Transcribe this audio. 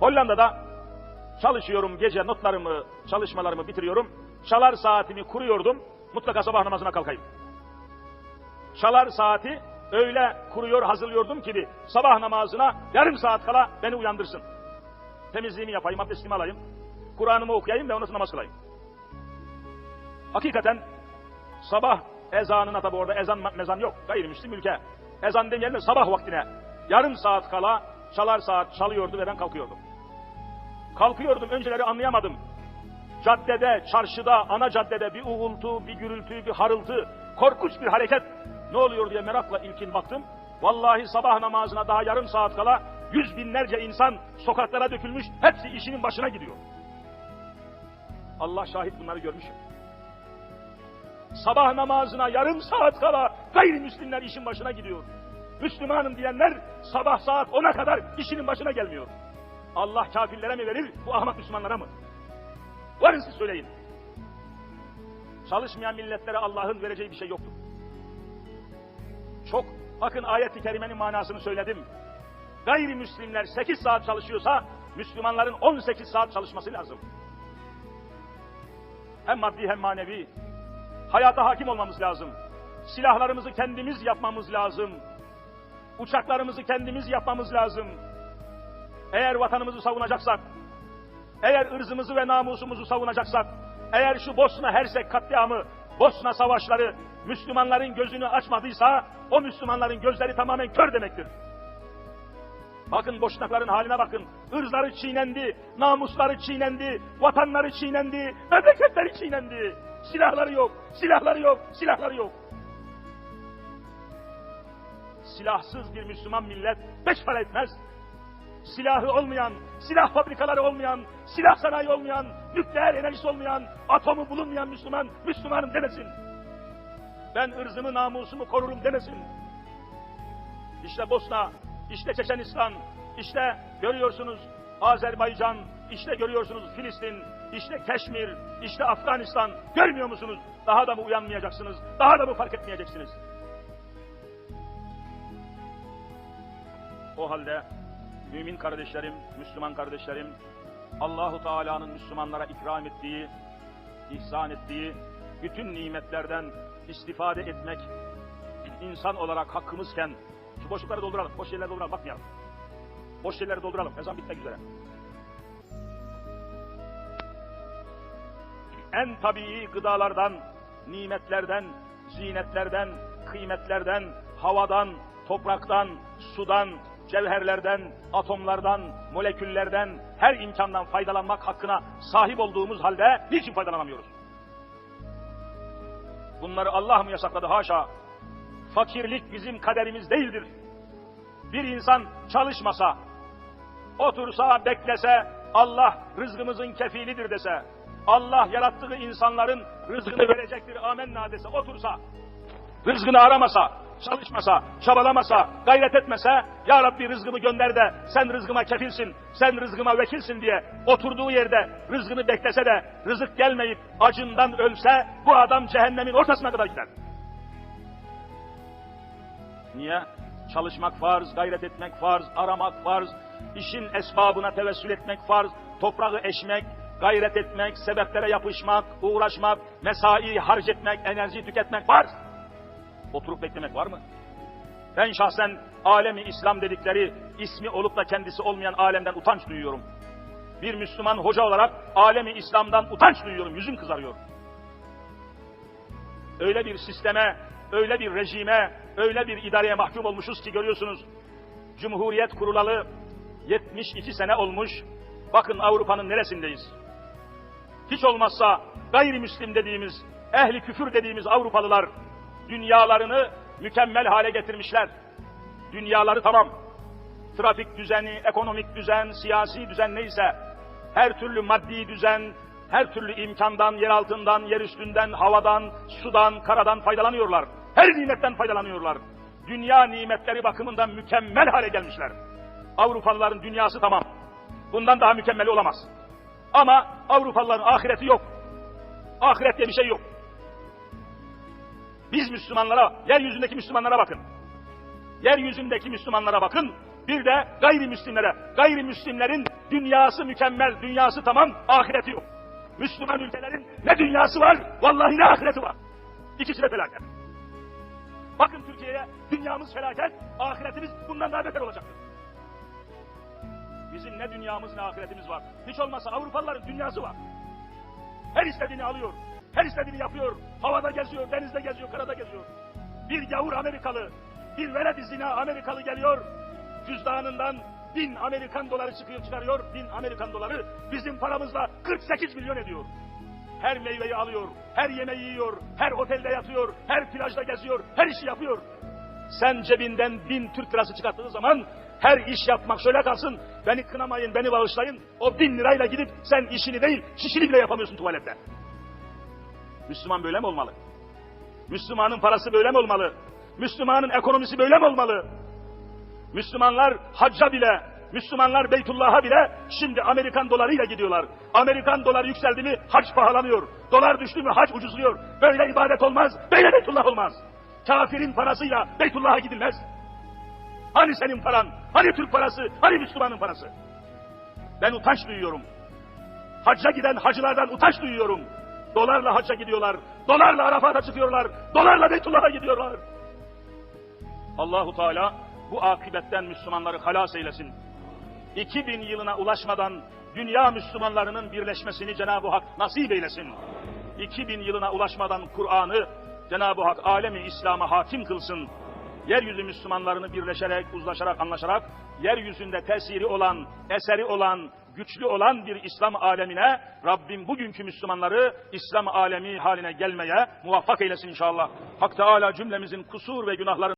Hollanda'da çalışıyorum gece notlarımı, çalışmalarımı bitiriyorum. Çalar saatimi kuruyordum. Mutlaka sabah namazına kalkayım. Çalar saati öyle kuruyor hazırlıyordum ki bir sabah namazına yarım saat kala beni uyandırsın. Temizliğimi yapayım, abdestimi alayım. Kur'an'ımı okuyayım ve ondan namaz kılayım. Hakikaten sabah ezanına tabi orada ezan mezan yok. Gayrimüslim ülke. Ezan demeyelim de sabah vaktine yarım saat kala çalar saat çalıyordu ve ben kalkıyordum. Kalkıyordum önceleri anlayamadım. Caddede, çarşıda, ana caddede bir uğultu, bir gürültü, bir harıltı, korkunç bir hareket. Ne oluyor diye merakla ilkin baktım. Vallahi sabah namazına daha yarım saat kala yüz binlerce insan sokaklara dökülmüş, hepsi işinin başına gidiyor. Allah şahit bunları görmüş. Sabah namazına yarım saat kala gayrimüslimler işin başına gidiyor. Müslümanım diyenler sabah saat 10'a kadar işinin başına gelmiyor. Allah kafirlere mi verir, bu ahmak Müslümanlara mı? Varın siz söyleyin. Çalışmayan milletlere Allah'ın vereceği bir şey yoktur. Çok, bakın ayet-i kerimenin manasını söyledim. Gayrimüslimler 8 saat çalışıyorsa, Müslümanların 18 saat çalışması lazım. Hem maddi hem manevi. Hayata hakim olmamız lazım. Silahlarımızı kendimiz yapmamız lazım. Uçaklarımızı kendimiz yapmamız lazım. Eğer vatanımızı savunacaksak, eğer ırzımızı ve namusumuzu savunacaksak, eğer şu Bosna Hersek katliamı, Bosna savaşları Müslümanların gözünü açmadıysa, o Müslümanların gözleri tamamen kör demektir. Bakın boşnakların haline bakın. Irzları çiğnendi, namusları çiğnendi, vatanları çiğnendi, memleketleri çiğnendi. Silahları yok, silahları yok, silahları yok. Silahsız bir Müslüman millet beş para etmez. Silahı olmayan, silah fabrikaları olmayan, silah sanayi olmayan, nükleer enerjisi olmayan, atomu bulunmayan Müslüman, Müslümanım demesin. Ben ırzımı, namusumu korurum demesin. İşte Bosna, işte Çeçenistan, işte görüyorsunuz Azerbaycan, işte görüyorsunuz Filistin, işte Keşmir, işte Afganistan. Görmüyor musunuz? Daha da mı uyanmayacaksınız? Daha da mı fark etmeyeceksiniz? O halde mümin kardeşlerim, Müslüman kardeşlerim, Allahu Teala'nın Müslümanlara ikram ettiği, ihsan ettiği bütün nimetlerden istifade etmek insan olarak hakkımızken şu boşlukları dolduralım, boş yerleri dolduralım, bakmayalım. Boş yerleri dolduralım, ezan bitmek üzere. En tabii gıdalardan, nimetlerden, zinetlerden, kıymetlerden, havadan, topraktan, sudan, cevherlerden, atomlardan, moleküllerden, her imkandan faydalanmak hakkına sahip olduğumuz halde niçin faydalanamıyoruz? Bunları Allah mı yasakladı? Haşa. Fakirlik bizim kaderimiz değildir. Bir insan çalışmasa, otursa, beklese, Allah rızkımızın kefilidir dese, Allah yarattığı insanların rızkını verecektir amenna dese, otursa, rızkını aramasa, çalışmasa, çabalamasa, gayret etmese, Ya Rabbi rızkımı gönder de sen rızkıma kefilsin, sen rızkıma vekilsin diye oturduğu yerde rızkını beklese de rızık gelmeyip acından ölse bu adam cehennemin ortasına kadar gider. Niye? Çalışmak farz, gayret etmek farz, aramak farz, işin esbabına tevessül etmek farz, toprağı eşmek, gayret etmek, sebeplere yapışmak, uğraşmak, mesai harc etmek, enerji tüketmek farz. Oturup beklemek var mı? Ben şahsen alemi İslam dedikleri ismi olup da kendisi olmayan alemden utanç duyuyorum. Bir Müslüman hoca olarak alemi İslam'dan utanç duyuyorum, yüzüm kızarıyor. Öyle bir sisteme, öyle bir rejime, öyle bir idareye mahkum olmuşuz ki görüyorsunuz. Cumhuriyet kurulalı 72 sene olmuş. Bakın Avrupa'nın neresindeyiz? Hiç olmazsa gayrimüslim dediğimiz, ehli küfür dediğimiz Avrupalılar dünyalarını mükemmel hale getirmişler. Dünyaları tamam. Trafik düzeni, ekonomik düzen, siyasi düzen neyse, her türlü maddi düzen, her türlü imkandan, yer altından, yer üstünden, havadan, sudan, karadan faydalanıyorlar. Her nimetten faydalanıyorlar. Dünya nimetleri bakımından mükemmel hale gelmişler. Avrupalıların dünyası tamam. Bundan daha mükemmeli olamaz. Ama Avrupalıların ahireti yok. Ahiret diye bir şey yok. Biz Müslümanlara, yeryüzündeki Müslümanlara bakın. Yeryüzündeki Müslümanlara bakın. Bir de gayrimüslimlere. Gayrimüslimlerin dünyası mükemmel, dünyası tamam, ahireti yok. Müslüman ülkelerin ne dünyası var, vallahi ne ahireti var. İkisi de felaket. Bakın Türkiye'ye, dünyamız felaket, ahiretimiz bundan daha beter olacaktır. Bizim ne dünyamız ne ahiretimiz var. Hiç olmazsa Avrupalıların dünyası var. Her istediğini alıyor, her istediğini yapıyor. Havada geziyor, denizde geziyor, karada geziyor. Bir gavur Amerikalı, bir veled zina Amerikalı geliyor. Cüzdanından bin Amerikan doları çıkıyor çıkarıyor. Bin Amerikan doları bizim paramızla 48 milyon ediyor. Her meyveyi alıyor, her yemeği yiyor, her otelde yatıyor, her plajda geziyor, her işi yapıyor. Sen cebinden bin Türk lirası çıkarttığı zaman her iş yapmak şöyle kalsın, beni kınamayın, beni bağışlayın. O bin lirayla gidip sen işini değil, şişini bile yapamıyorsun tuvalette. Müslüman böyle mi olmalı? Müslümanın parası böyle mi olmalı? Müslümanın ekonomisi böyle mi olmalı? Müslümanlar hacca bile, Müslümanlar Beytullah'a bile şimdi Amerikan dolarıyla gidiyorlar. Amerikan doları yükseldi mi hac pahalanıyor. Dolar düştü mü hac ucuzluyor. Böyle ibadet olmaz, böyle Beytullah olmaz. Kafirin parasıyla Beytullah'a gidilmez. Hani senin paran, hani Türk parası, hani Müslümanın parası? Ben utanç duyuyorum. Hacca giden hacılardan utanç duyuyorum. Dolarla hacca gidiyorlar, dolarla Arafat'a çıkıyorlar, dolarla Beytullah'a gidiyorlar. Allahu Teala bu akibetten Müslümanları halas eylesin. 2000 yılına ulaşmadan dünya Müslümanlarının birleşmesini Cenab-ı Hak nasip eylesin. 2000 yılına ulaşmadan Kur'an'ı Cenab-ı Hak alemi İslam'a hakim kılsın. Yeryüzü Müslümanlarını birleşerek, uzlaşarak, anlaşarak, yeryüzünde tesiri olan, eseri olan, güçlü olan bir İslam alemine Rabbim bugünkü Müslümanları İslam alemi haline gelmeye muvaffak eylesin inşallah. Hak Teala cümlemizin kusur ve günahlarını